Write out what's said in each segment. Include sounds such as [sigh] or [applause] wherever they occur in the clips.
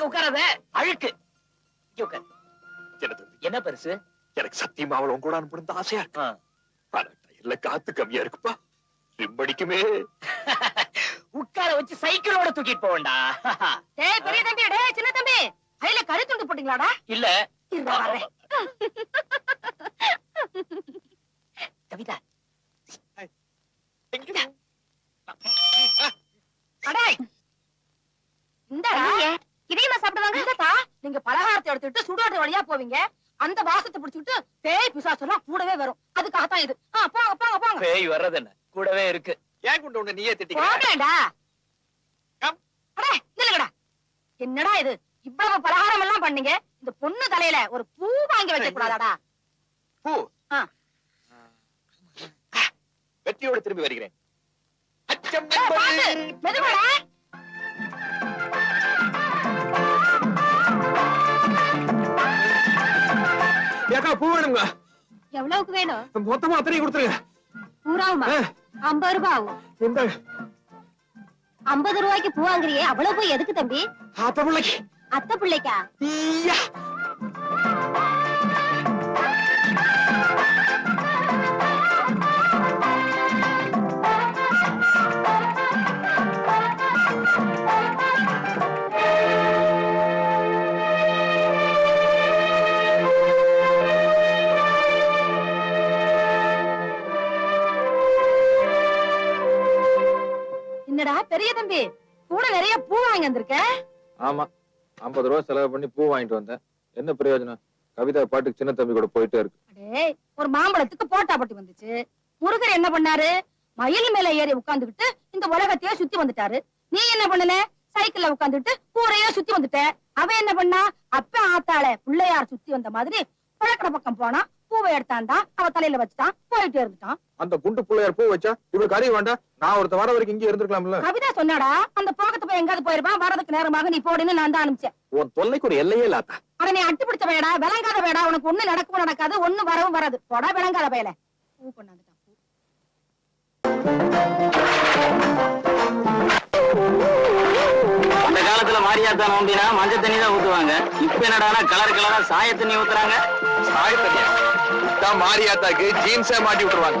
அங்க உட்காராத. அழுக்கு. என்ன பெருசு? எனக்கு சத்தியமா அவளை கூட அனுப்பணும் ஆசையா இருக்கு. ஆ. ஆனா டயர்ல காத்து கம்மியா இருக்குப்பா. ரிம்படிக்குமே உட்கார வச்சு சைக்கிளோட தூக்கிட்டு போவேண்டா. டேய் பெரிய தம்பி டேய் சின்ன தம்பி. கையில கறி துண்டு போட்டீங்களாடா? இல்ல. கவிதா. அடேய். இந்தடா. இதையுமா சாப்பிடுவாங்க? நீங்க பலகாரத்தை எடுத்துட்டு சுடுகாடு வழியா போவீங்க. அந்த வாசத்தை பிடிச்சிட்டு பேய் பிசாசெல்லாம் கூடவே வரும். அதுக்காகத்தான் இது. ஆ போங்க போங்க போங்க. பேய் வர்றது என்ன? கூடவே இருக்கு. ஏன் கொண்டு உன்னை நீயே திட்டிக்க போகேண்டா அடே நில்லுங்கடா. என்னடா இது? இவ்வளவு பலகாரம் எல்லாம் பண்ணீங்க. இந்த பொண்ணு தலையில ஒரு பூ வாங்கி வைக்க கூடாதாடா பூ? ஆ. வெற்றியோடு திரும்பி வருகிறேன். அச்சம் மெதுவாடா. ஏக்கா பூ வேணுங்க. எவ்வளவுக்கு வேணும்? மொத்தமா அத்தனை கொடுத்துருங்க. பூராவுமா. ஐம்பது ரூபாய் ஆகும் இந்த ஐம்பது ரூபாய்க்கு பூ வாங்குறியே அவ்வளவு பூ எதுக்கு தம்பி? ஆத்த பிள்ளைக்கு. அத்தை பிள்ளைக்கா? ஈயா. பெரிய தம்பி கூட நிறைய பூ வாங்கி வந்திருக்க? ஆமா ஐம்பது ரூபா செலவு பண்ணி பூ வாங்கிட்டு வந்தேன். என்ன பிரயோஜனம்? கவிதா பாட்டுக்கு சின்ன தம்பி கூட போயிட்டே இருக்கு. ஒரு மாம்பழத்துக்கு போட்டா பட்டி வந்துச்சு. முருகர் என்ன பண்ணாரு? மயில் மேல ஏறி உட்கார்ந்துகிட்டு இந்த உலகத்தையே சுத்தி வந்துட்டாரு. நீ என்ன பண்ணல சைக்கிள்ல உட்கார்ந்துட்டு கூரையே சுத்தி வந்துட்ட. அவ என்ன பண்ணா? அப்ப ஆத்தாள பிள்ளையார் சுத்தி வந்த மாதிரி பழக்கட பக்கம் போனா பூவை எடுத்தாண்டா அவ தலையில வச்சுட்டான் போயிட்டே இருந்துட்டான். அந்த குண்டு பிள்ளையார் பூ வச்சா இவளுக்கு அறிய வேண்டாம் நான் ஒருத்த வர வரைக்கும் இங்கே இருந்திருக்கலாம்ல. கவிதா சொன்னாடா அந்த போகத்து போய் எங்காவது போயிருப்பான் வரதுக்கு நேரமாக நீ போடுன்னு நான் தான் அனுப்பிச்சேன். உன் தொல்லைக்கு ஒரு எல்லையே இல்லாதா அட நீ அட்டு பிடிச்ச வேடா விளங்காத வேடா உனக்கு ஒண்ணு நடக்கவும் நடக்காது ஒண்ணு வரவும் வராது. போடா விளங்காத பயல. பூ கொண்டாந்துட்டான். அந்த காலத்துல மாரியாத்தா நோம்பினா மஞ்சள் தண்ணி தான் ஊத்துவாங்க. இப்ப என்னடானா கலர் கலரா சாய தண்ணி ஊத்துறாங்க. சாய தண்ணியா? தான் மாரியாத்தாக்கு ஜீன்ஸே மாட்டி விட்டுருவாங்க.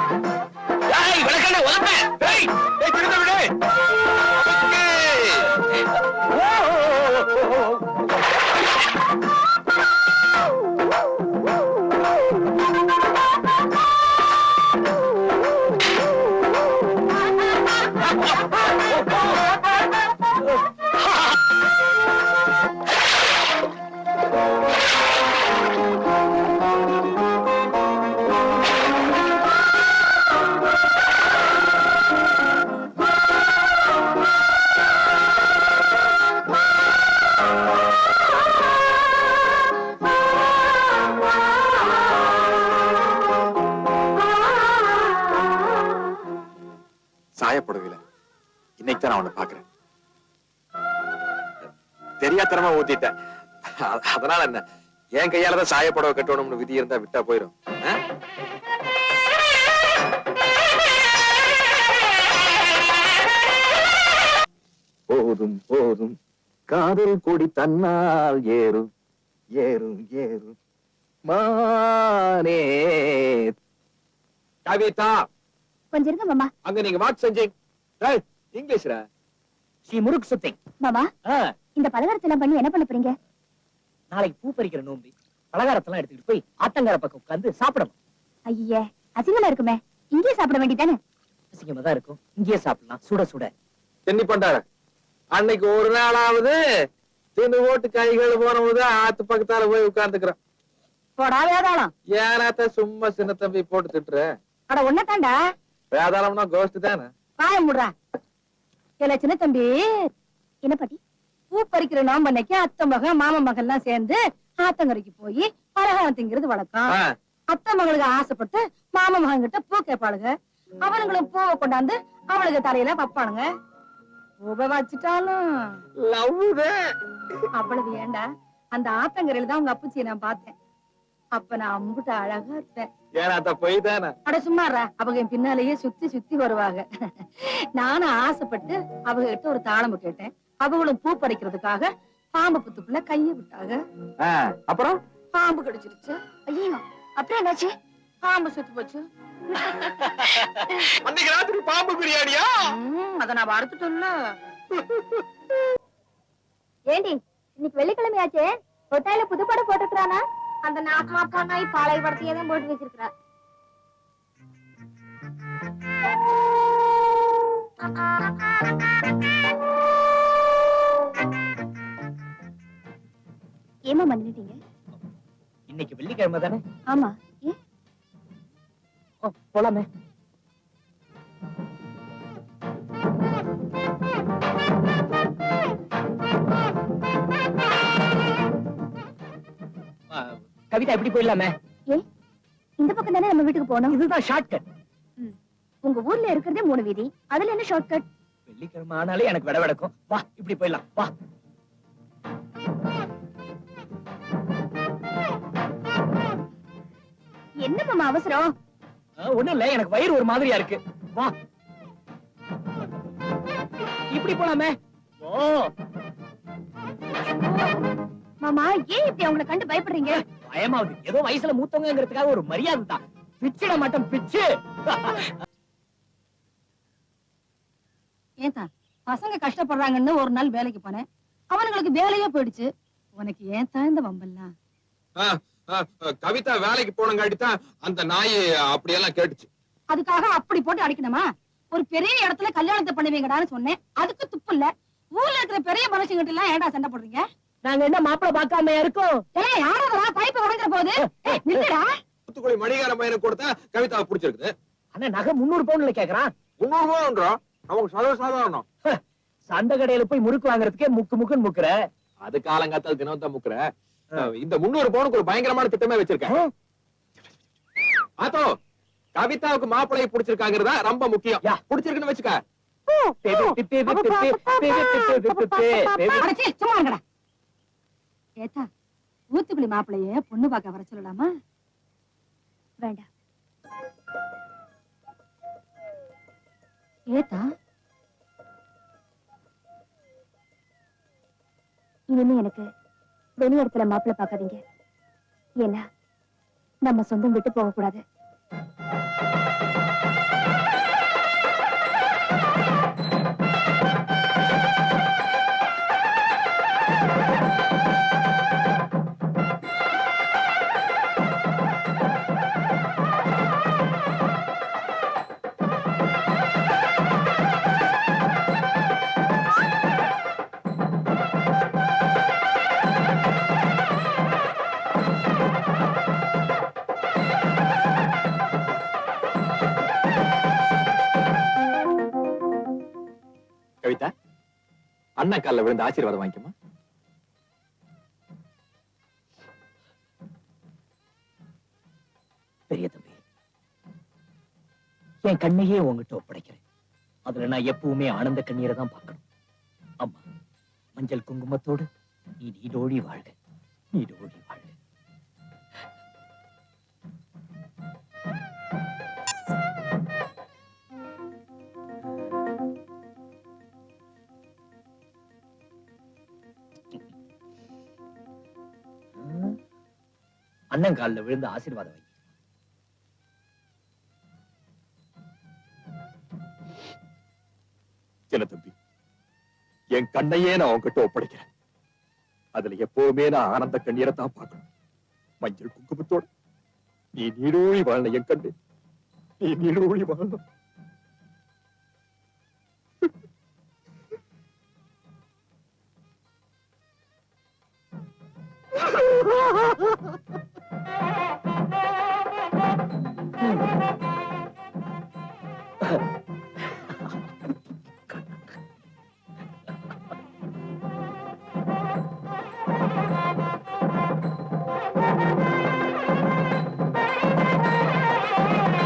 காயப்படுவில இன்னைக்கு தான் நான் உன்னை பாக்குறேன் தெரியாத்தனமா ஊத்திட்டேன். அதனால என்ன? என் கையால தான் சாயப்படவை கட்டணும்னு விதி இருந்தா விட்டா போயிடும் போதும் போதும். காதல் கொடி தன்னால் ஏறும் ஏறும் ஏறும். மானே. கவிதா! கொஞ்சம் இருங்க மாமா. அங்க நீங்க வாட்ச் செஞ்சீங்க ஏய், இங்கிலீஷ்ல ஸ்ரீ முருக் சுத்திங் மாமா இந்த பலகாரத்தை எல்லாம் பண்ணி என்ன பண்ண போறீங்க? நாளைக்கு பூ பறிக்கிற நோம்பி. பலகாரத்தெல்லாம் எடுத்துக்கிட்டு போய் ஆத்தங்கர பக்கம் உட்கார்ந்து சாப்பிடணும். ஐயே அசிங்கமா இருக்குமே. இங்கேயே சாப்பிட வேண்டியதானே? அசிங்கமா தான் இருக்கும். இங்கேயே சாப்பிடலாம். சுட சுட. தென்னி பண்டார அன்னைக்கு ஒரு நாளாவது தின்னு ஓட்டு கைகள் போனபோது ஆத்து பக்கத்தால போய் உட்கார்ந்துக்கிறேன் போடா வேதாளம். ஏனாத்த சும்மா சின்ன தம்பி போட்டு திட்டுற? அட ஒன்னதாண்டா வேதாளம்னா கோஷ்டி தானே? வாய முடுறா. இல்ல சின்ன தம்பி என்ன பாட்டி? பூ பறிக்கிற நோம்பன்னைக்கு அத்தை மகன் மாமன் மகன் எல்லாம் சேர்ந்து ஆத்தங்கரைக்கு போய் பலகாரம் திங்கிறது வழக்கம். அத்தை மகளுக்கு ஆசைப்பட்டு மாமன் மகன் கிட்ட பூ கேட்பாளுங்க. அவனுங்களும் பூவை கொண்டாந்து அவளுக்கு தலையில வைப்பானுங்க பூவை வச்சுட்டாலும். அவ்வளவு ஏண்டா? அந்த ஆத்தங்கரையில தான் உங்க அப்பச்சியை நான் பார்த்தேன். அப்ப நான் அம்புட்டு அழகா இருப்பேன். ஏனாத்த போய் தானே அட சும்மாறா. அவங்க என் பின்னாலேயே சுத்தி சுத்தி வருவாங்க. [laughs] நானும் ஆசைப்பட்டு அவங்க கிட்ட ஒரு தாளம்பு கேட்டேன். அவங்களும் பூ பறிக்கிறதுக்காக பாம்பு புத்துக்குள்ள கைய விட்டாங்க. அப்புறம்? பாம்பு கடிச்சிருச்சு. ஐயோ அப்புறம் என்னாச்சு? பாம்பு சுத்து போச்சு. [laughs] அன்னைக்கு ராத்திரி பாம்பு பிரியாணியா? அத நான் வறுத்துட்டேன்ல. [laughs] ஏண்டி இன்னைக்கு வெள்ளிக்கிழமையாச்சே? கொட்டாயில புது படம் போட்டுக்கிறானா அந்த நாக்கமா போனாய் பாலை படத்தையே தான் போட்டு வச்சிருக்கா ஏமா பண்ணிட்டீங்க இன்னைக்கு வெள்ளிக்கிழமை தானே? ஆமா. ஏன்? ஓ, போலாமே. கவிதா எப்படி போயிடலாமே. இந்த பக்கம் தானே நம்ம வீட்டுக்கு போகணும்? இதுதான் ஷார்ட்கட் உங்க ஊர்ல இருக்கிறதே மூணு வீதி. அதுல என்ன ஷார்ட்கட் வெள்ளிக்கிழமை ஆனாலே எனக்கு விட விடக்கும். வா இப்படி போயிடலாம். வா. என்ன மாமா அவசரம்? ஒண்ணும் இல்ல. எனக்கு வயிறு ஒரு மாதிரியா இருக்கு. வா. இப்படி போலாமே. ஓ. மாமா ஏன் இப்படி அவங்கள கண்டு பயப்படுறீங்க? பயமாவது ஏதோ வயசுல மூத்தவங்கிறதுக்காக ஒரு மரியாதை தான். பிச்சிட மாட்டோம் பிச்சு. ஏன்தா பசங்க கஷ்டப்படுறாங்கன்னு ஒரு நாள் வேலைக்கு போனேன். அவனுங்களுக்கு வேலையே போயிடுச்சு. உனக்கு ஏன் தான் இந்த வம்பெல்லாம் கவிதா வேலைக்கு போனங்காட்டி தான் அந்த நாய் அப்படியெல்லாம் கேட்டுச்சு. அதுக்காக அப்படி போட்டு அடிக்கணுமா? ஒரு பெரிய இடத்துல கல்யாணத்தை பண்ணுவீங்கடான்னு சொன்னேன். அதுக்கு துப்பு இல்ல. ஊர்ல இருக்கிற பெரிய மனுஷங்கிட்ட எல்லாம் ஏடா சண்டை போடுறீங்க? நாங்க என்ன மாப்பிளை பார்க்காம இருக்கோம் ஏய் யாரா பைப்ப உடைக்கிற போது ஏய், நில்லுடா தூத்துக்குடி மணிகார பையனுக்கு கொடுத்தா கவிதா பிடிச்சிருக்குது ஆனா நகை முன்னூறு பவுன்ல கேக்குறான் முன்னூறு ரூபான்றோம் நமக்கு சர்வ சாதாரணம் சந்தை கடையில போய் முறுக்கு வாங்குறதுக்கே முக்கு முக்குன்னு முக்குற அது காலங்காத்தால் தினம் தான் முக்குற இந்த முன்னூறு பவுனுக்கு ஒரு பயங்கரமான திட்டமே வச்சிருக்கேன் ஆத்தோ கவிதாவுக்கு மாப்பிளைய பிடிச்சிருக்காங்கிறதா ரொம்ப முக்கியம் யா. பிடிச்சிருக்குன்னு வச்சுக்க சும்மா இருங்கடா ஏத்தா ஊத்துக்குளி மாப்பிளைய பொண்ணு பார்க்க வர சொல்லலாமா? வேண்டாம். ஏத்தா. இனிமே எனக்கு வெளி இடத்துல மாப்பிள்ளை பார்க்காதீங்க. ஏன்னா நம்ம சொந்தம் விட்டு போக கூடாது அண்ணா கால்ல விழுந்து ஆசீர்வாதம் வாங்கிக்கமா பெரிய தம்பி என் கண்ணையே உங்ககிட்ட ஒப்படைக்கிறேன். அதுல நான் எப்பவுமே ஆனந்த கண்ணீரை தான் பார்க்கணும். அம்மா மஞ்சள் குங்குமத்தோடு நீ நீடோழி வாழ்க நீடோழி வாழ்க. அண்ணன் காலில் விழுந்து ஆசீர்வாதம் வை. தம்பி? என் கண்ணையே நான் உங்ககிட்ட ஒப்படைக்கிறேன். அதுல எப்பவுமே நான் ஆனந்த கண்ணீரை தான் பார்க்கணும். மஞ்சள் குங்குமத்தோட. நீ நீடூழி வாழல என் கண்ணு. நீ நீடூழி வாழணும். Ha ha ha!